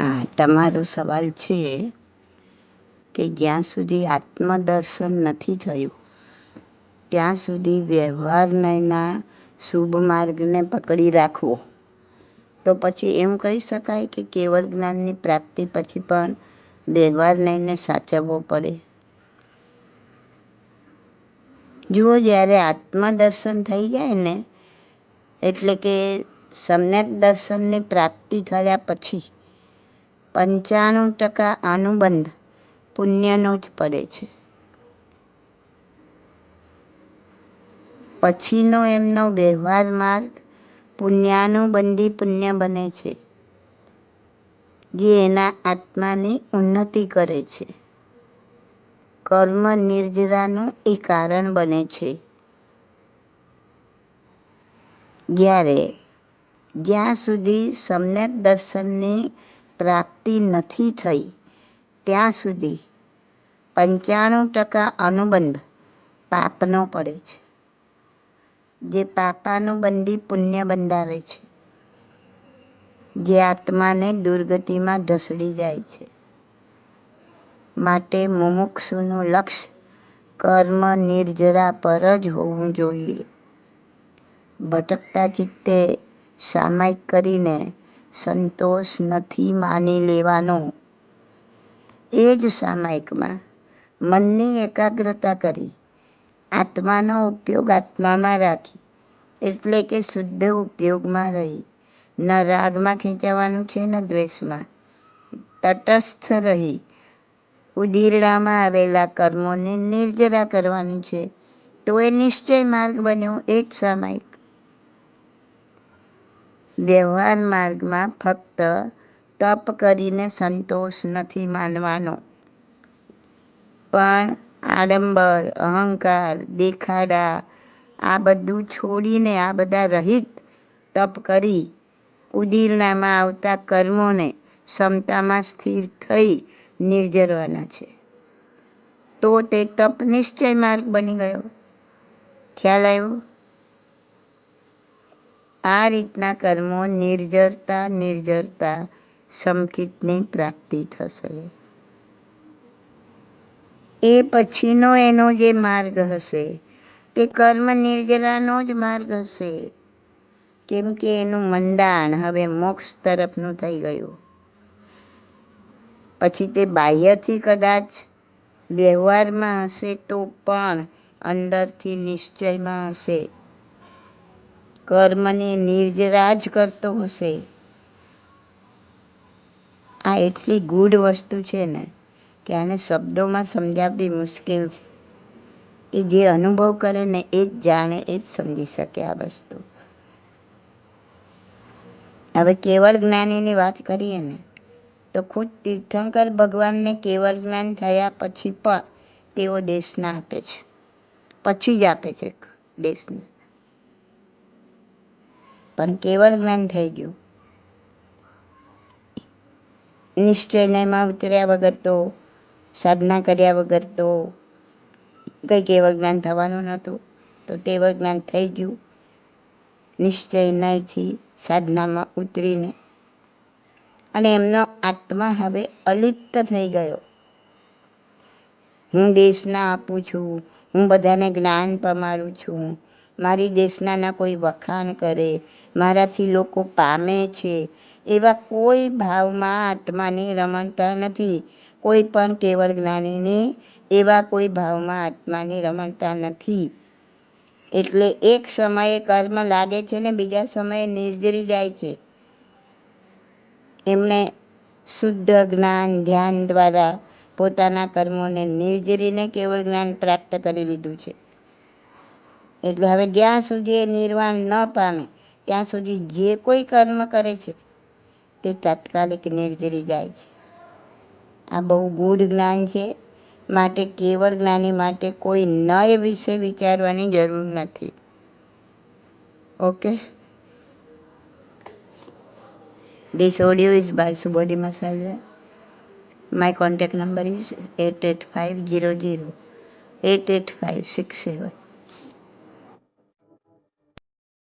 હા, તમારો સવાલ છે કે જ્યાં સુધી આત્મદર્શન નથી થયું, ત્યાં સુધી વ્યવહારના શુભ માર્ગને પકડી રાખવો. તો પછી એમ કહી શકાય કે કેવળ જ્ઞાનની પ્રાપ્તિ પછી પણ વ્યવહાર નહીને સાચવવો પડે. જુઓ, જ્યારે આત્મદર્શન થઈ જાય ને, એટલે કે સમ્યક દર્શનની પ્રાપ્તિ થયા પછી પંચાણું ટકા અનુબંધ પુણ્યનો જ પડે છે. પછીનો એમનો વ્યવહાર માર્ગ પુણ્યાનુબંધી પુણ્ય બને છે, જે એના આત્માની ઉન્નતિ કરે છે. કર્મ નિર્જરાનું એ કારણ બને છે. જ્યારે જ્યાં સુધી સમ્યક દર્શનની પ્રાપ્તિ નથી થઈ. ત્યાં સુધી પંચાણું ટકા અનુબંધ પાપનો પડે છે. જે પાપાનુબંધી પુણ્ય બંધાવે છે. જે આત્માને દુર્ગતિમાં ઢસડી જાય છે. માટે મુમુક્ષુનું લક્ષ્ય કર્મ નિર્જરા પર જ હોવું જોઈએ. ભટકતા ચિત્તે સામાયિક કરીને સંતોષ નથી માની લેવાનો. એ જ સામાયિકમાં મનની એકાગ્રતા કરી, આત્માનો ઉપયોગ આત્મામાં રાખી, એટલે કે શુદ્ધ ઉપયોગમાં રહી. ન રાગમાં ખેંચાવાનું છે, ન દ્વેષમાં. તટસ્થ રહી. ઉદીરડામાં આવેલા કર્મોને નિર્જરા કરવાની છે. તો એ નિશ્ચય માર્ગ બન્યો એક સામાયિક. વ્યવહાર માર્ગમાં ફક્ત તપ કરીને સંતોષ નથી માનવાનો. પણ આડંબર, અહંકાર, દેખાડા, આ બધું છોડીને આ બધા રહિત તપ કરી ઉદીરણામાં આવતા કર્મોને ક્ષમતામાં સ્થિર થઈ નિર્જરવાના છે. તો તે તપ નિશ્ચય માર્ગ બની ગયો. ખ્યાલ આવ્યો? આ રીતના કર્મો નિર્જરતા નિર્જરતા, સમકિતની પ્રાપ્તિ થશે. એ પછીનો એનો જે માર્ગ હશે, તે કર્મ નિર્જરાનો જ માર્ગ હશે. કેમ કે એનું મંડાણ હવે મોક્ષ તરફનું થઈ ગયું. પછી તે બાહ્યથી કદાચ વ્યવહારમાં હશે તો પણ અંદરથી નિશ્ચયમાં હશે. કર્મને નિર્જરાજ કરતો હશે. આ એટલી ગૂઢ વસ્તુ છે ને કે આને શબ્દોમાં સમજાવવી મુશ્કેલ છે. એ જે અનુભવ કરે ને એ જ જાણે, એ જ સમજી શકે આ વસ્તુ. હવે કેવળ જ્ઞાનીની વાત કરીએ ને, તો ખુદ તીર્થંકર ભગવાનને કેવળ જ્ઞાન થયા પછી પણ તેઓ દેશના આપે છે. પછી જ આપે છે દેશને. પણ કેવળ જ્ઞાન થઈ ગયું. નિશ્ચયમાં ઉતર્યા વગર તો, સાધના કર્યા વગર તો કંઈ કેવળ જ્ઞાન થવાનું નહોતું. તો તેવળ જ્ઞાન થઈ ગયું. નિશ્ચય નયથી સાધનામાં ઉતરીને. અને એમનો આત્મા હવે અલિપ્ત થઈ ગયો. હું દેશના આપું છું. હું બધાને જ્ઞાન પમાડું છું. મારી દેશનાના કોઈ વખાણ કરે, મારાથી લોકો પામે છે. એવા કોઈ ભાવમાં આત્માની રમણતા નથી. કોઈ પણ કેવળ જ્ઞાનીની એવા કોઈ ભાવમાં આત્માની રમણતા નથી. એટલે એક સમયે કર્મ લાગે છે ને બીજા સમયે નિર્જરી જાય છે. એમણે શુદ્ધ જ્ઞાન, ધ્યાન દ્વારા પોતાના કર્મોને નિર્જરીને કેવળ જ્ઞાન પ્રાપ્ત કરી લીધું છે. એટલે હવે જ્યાં સુધી એ નિર્વાણ ન પામે, ત્યાં સુધી જે કોઈ કર્મ કરે છે, તે તાત્કાલિક નિર્જરી જાય છે. આ બહુ ગૂઢ જ્ઞાન છે, માટે કેવળ જ્ઞાની માટે કોઈ નય વિશે વિચારવાની જરૂર નથી. Okay? This audio is by Subodhi zero My contact number is 88500 88567.